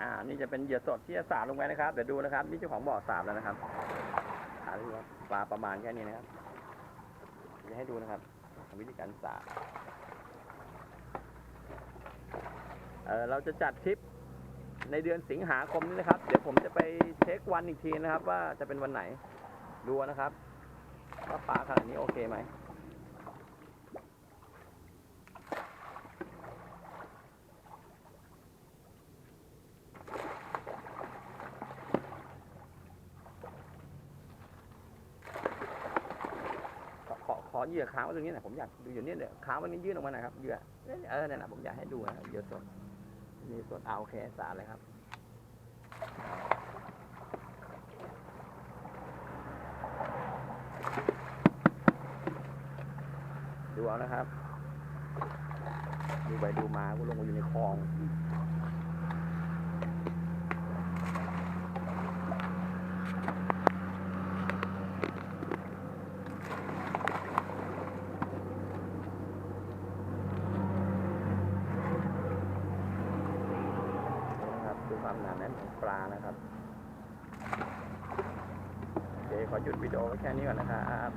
อ่า นี่จะเป็นเหยื่อสดที่จะสาดลงไปนะครับ เดี๋ยวดูนะครับ นี่เจ้าของบ่อสาดแล้วนะครับสาดดูครับปลาประมาณแค่นี้นะครับจะให้ดูนะครับ วิธีการสาดเออเราจะจัดทริปในเดือนสิงหาคมนี้นะครับ เดี๋ยวผมจะไปเช็ควันอีกทีนะครับ ว่าจะเป็นวันไหนดูนะครับ ว่าปลาขนาดนี้โอเคไหม ข อขอขอเหยื่อค้างไว้ตรงนี้หน่อยผมอยากดูอยู่เนี่ยเดี๋ยวค้างไวันนี้ยื่นออกมาหน่อยครับเหยื่อเออนั่นแหละผมอยากให้ดูนะเหยื่อสดมีสดเอาโอเคสาดเลยครับดูเอานะครับ ดูไปดูมาก็ลงมาอยู่ในคลอง นะครับดู ความหนาแน่นของปลานะครับโอเคขอหยุดวิดีโอไว้แค่นี้ก่อนนะครับ